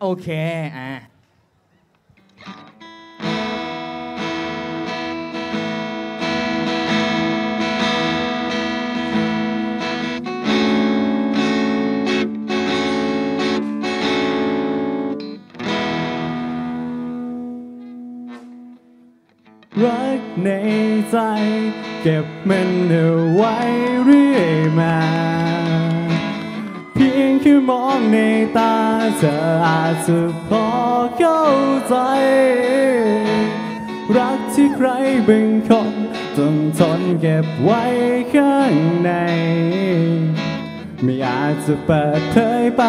โอเคอะรักในใจ เก็บมันเอาไว้เรื่อยมา ค่มองในตาเธออาจจะพอเข้าใจ รักที่ใครบางคนต้องทนเก็บไว้ข้างใน ไม่อาจจะเปิดเผยไป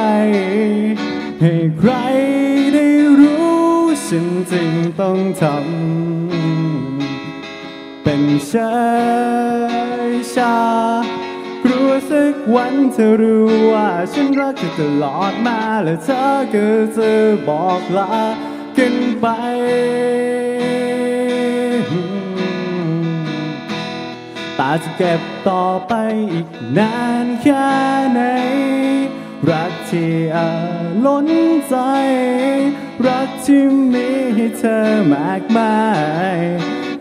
ให้ใครได้รู้ฉันจึงต้องทำ เป็นเชยชา วสักวันเธอรู้ว่าฉันรักเธอตลอดมาและเธอก็จะบอกลากันไป ตาจะเก็บต่อไปอีกนานแค่ไหน รักที่อาล้นใจ รักที่มีให้เธอมากมาย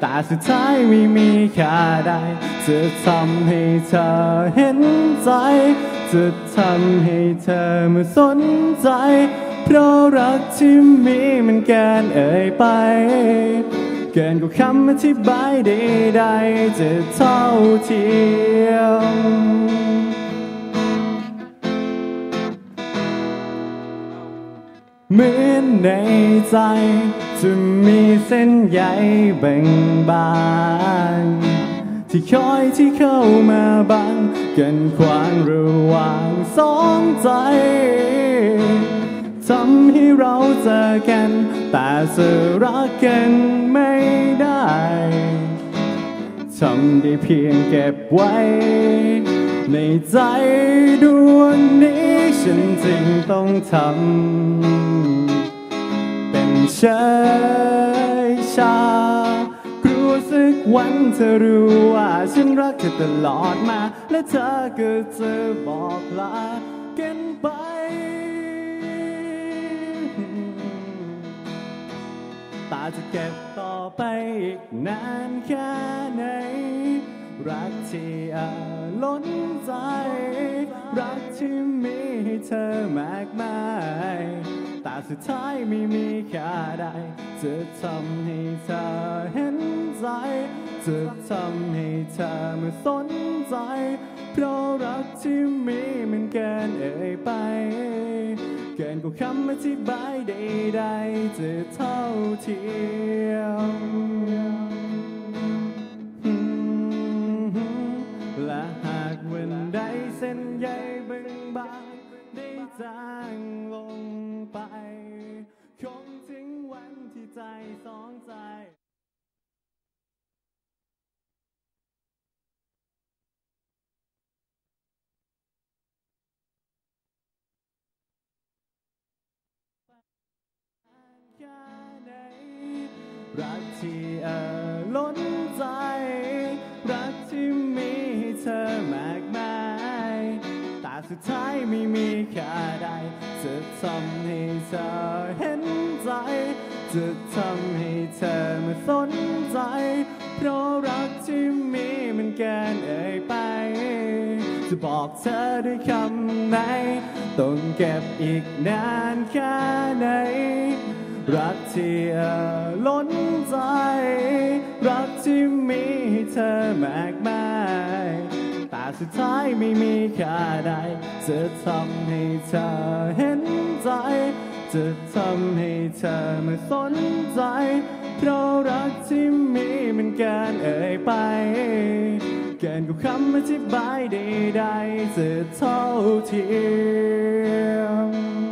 แต่สุดท้ายไม่มีค่าใดจะทำให้เธอเห็นใจ จะทำให้เธอมาสนใจ เพราะรักที่มีมันเกินเอ่ยไป เกินกว่าคำอธิบายใดๆจะเท่าเทียม เหมือนในใจจะมีเส้นใยแบ่งบางที่คอยที่เข้ามาบังกันขวางระหว่างสองใจทำให้เราเจอกัน แต่จะรักกันไม่ได้ทำได้เพียงเก็บไว้ ในใจดวงนี้ฉันจึงต้องทำ เป็นเชยชากลัวสักวันเธอรู้ว่าฉันรักเธอตลอดมา และเธอก็จะบอกลากันไปตาจะเก็บต่อไปอีกนานแค่ไหน รักที่อาล้นใจ รักที่มีให้เธอมากมาย แต่สุดท้ายไม่มีค่าใด จะทำให้เธอเห็นใจ จะทำให้เธอมาสนใจ เพราะรักที่มีมันเกินเอ่ยไป เกินกว่าคำอธิบายใดๆจะเท่าเทียม รักที่เอ่อล้นใจ รักที่มีให้เธอมากมายแต่สุดท้ายไม่มีค่าใดจะทำให้เธอเห็นใจ จะทำให้เธอมาสนใจ เพราะรักที่มีมันเกินเอ่ยไป จะบอกเธอด้วยคำไหน ต้องเก็บอีกนานแค่ไหน รักที่เอ่อล้นใจ รักที่มีให้เธอมากมายแต่สุดท้ายไม่มีค่าใดจะทำให้เธอเห็นใจ จะทำให้เธอมาสนใจ เพราะรักที่มีมันเกินเอ่ยไป เกินกว่าคำอธิบายใดๆจะเท่าเทียม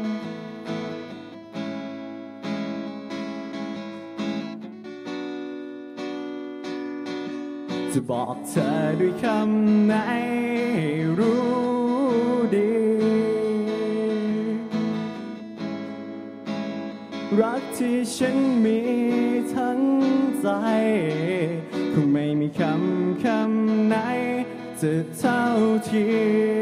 จะบอกเธอด้วยคำไหนให้รู้ดี รักที่ฉันมีทั้งใจคงไม่มีคำคำไหนจะเท่าเทียม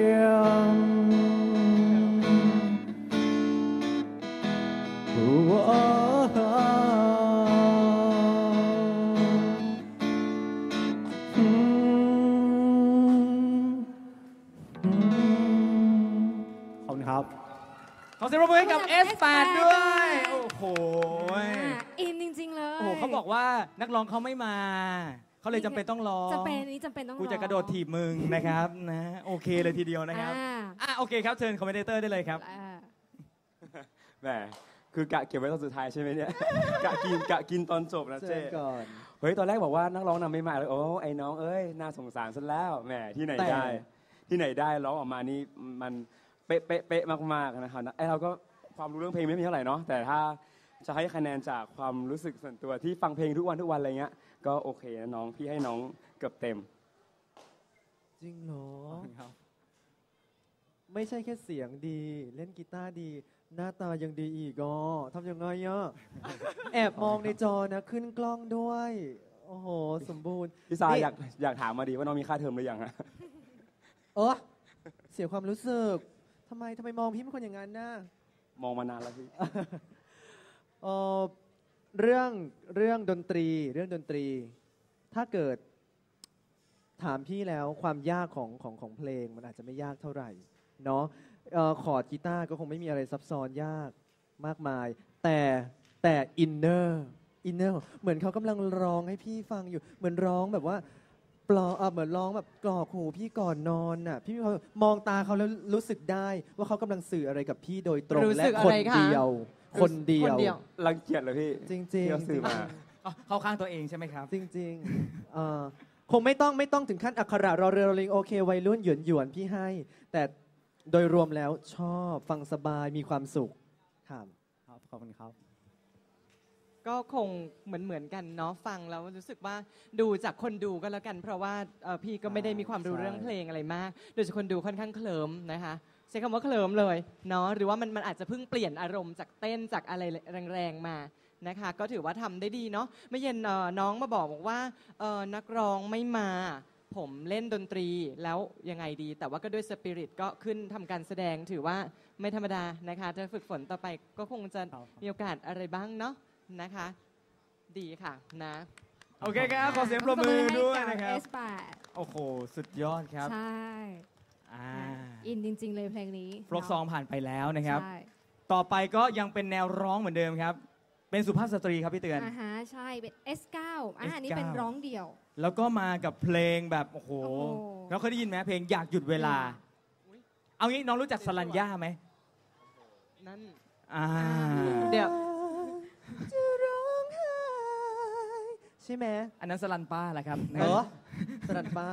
ขอเสียงปรบมือให้กับขอบคุณ S8 S8 ด้วยด้วย โอ้โหอ่าอินจริง ๆ เลย โอ้โหเขาบอกว่านักร้องเขาไม่มา เขาเลยจำเป็นต้องร้องจำเป็นอันนี้จำเป็นต้องกูจะกระโดดถีบมึงนะครับนะ โอเคเลยทีเดียวนะครับ อ่าอะโอเคครับเชิญคอมเมนเตอร์ได้เลยครับอ่าแหมคือกะเก็บไว้ตอนสุดท้ายใช่ไหมเนี่ย กะกินกะกินตอนจบนะเจเจ๊อก่อน เฮ้ยตอนแรกบอกว่านักร้องนำไม่มาเลยโอ้ไอ้น้องเอ้ยน่าสงสารซะแล้วแหมที่ไหนแต่ได้ ที่ไหนได้ร้องออกมานี่มัน เป๊ะเป๊ะเป๊ะมากๆนะครับไอ้เราก็ความรู้เรื่องเพลงไม่มีเท่าไหร่เนาะแต่ถ้าจะให้คะแนนจากความรู้สึกส่วนตัวที่ฟังเพลงทุกวันทุกวันอะไรเงี้ยก็โอเคนะน้องพี่ให้น้องเกือบเต็มจริงเหรอไม่ใช่แค่เสียงดี เล่นกีตาร์ดี หน้าตายังดีอีกอะทำยังไงอะแอบมองในจอนะขึ้นกล้องด้วย โอ้โห สมบูรณ์พี่ซานี่อยากอยากถามมาดีว่าน้องมีค่าเทอมหรือยังฮะเออเสียความรู้สึกทำไมทำไมมองพี่เป็นคนอย่างนั้นนะมองมานานแล้วพี่ เออเรื่องเรื่องดนตรีเรื่องดนตรี ถ้าเกิดถามพี่แล้วความยากของของของเพลงมันอาจจะไม่ยากเท่าไหร่เนาะเอ่อคอร์ดกีตาร์ก็คงไม่มีอะไรซับซ้อนยากมากมาย แต่แต่อินเนอร์อินเนอร์เหมือนเขากำลังร้องให้พี่ฟังอยู่ เหมือนร้องแบบว่า ปลอเอ่อเหมือนร้องแบบกรอกหูพี่ก่อนนอนน่ะพี่มีความมองตาเขาแล้วรู้สึกได้ว่าเขากำลังสื่ออะไรกับพี่โดยตรงรู้และสึกคอะนไรคะ เดียว คนเดียวคนเดียวรังเกียจเลยพี่จริงๆ ที่เขาสื่อมา อ๋อเข้าข้างตัวเองใช่ไหมครับ จริงๆเอ่อคงไม่ต้องไม่ต้องถึงขั้นอักขระรอเรือรอลิงโอเควัยรุ่นหยวนหยวนๆพี่ให้ แต่โดยรวมแล้วชอบฟังสบายมีความสุขครับ ครับขอบคุณครับ ก็คงเหมือนเหมือนกันเนาะฟังแล้วรู้สึกว่าดูจากคนดูก็แล้วกัน เพราะว่าเอ่อพี่ก็ไม่ได้มีความรู้ใช่เรื่องเพลงอะไรมาก โดยเฉพาะคนดูค่อนข้างเคลิมนะคะ ใช้คำว่าเคลิมเลยเนาะหรือว่ามันมันอาจจะเพิ่งเปลี่ยนอารมณ์จากเต้นจากอะไรแรงๆมานะคะ ก็ถือว่าทำได้ดีเนาะเมื่อเย็นเอ่อน้องมาบอกบอกว่าเอ่อนักร้องไม่มา ผมเล่นดนตรีแล้วยังไงดี แต่ว่าก็ด้วยสปิริตก็ขึ้นทำการแสดงถือว่าไม่ธรรมดานะคะถ้าฝึกฝนต่อไปก็คงจะครับมีโอกาสอะไรบ้างเนาะ นะคะ ดีค่ะนะ โอเคครับ ขอเสียงปรบมือด้วยนะครับเอสแปดโอ้โห สุดยอดครับใช่ อ่าอินจริง ๆ เลยเพลงนี้ฟลกซองผ่านไปแล้วนะครับ ใช่ต่อไปก็ยังเป็นแนวร้องเหมือนเดิมครับ เป็นสุภาพสตรีครับพี่เตือน อ่าฮะใช่เป็น S9 อ่าอันนี้ S9 เป็นร้องเดี่ยว แล้วก็มากับเพลงแบบโอ้โหโอ้โหแล้วเคยได้ยินไหมเพลงอยากหยุดเวลาเอางี้น้องรู้จักสลัญญาไหมนั่น อ่า เดี๋ยว จะร้องไห้ใช่ไหมอันนั้นสลันป้าแหละครับ เออสนันป้า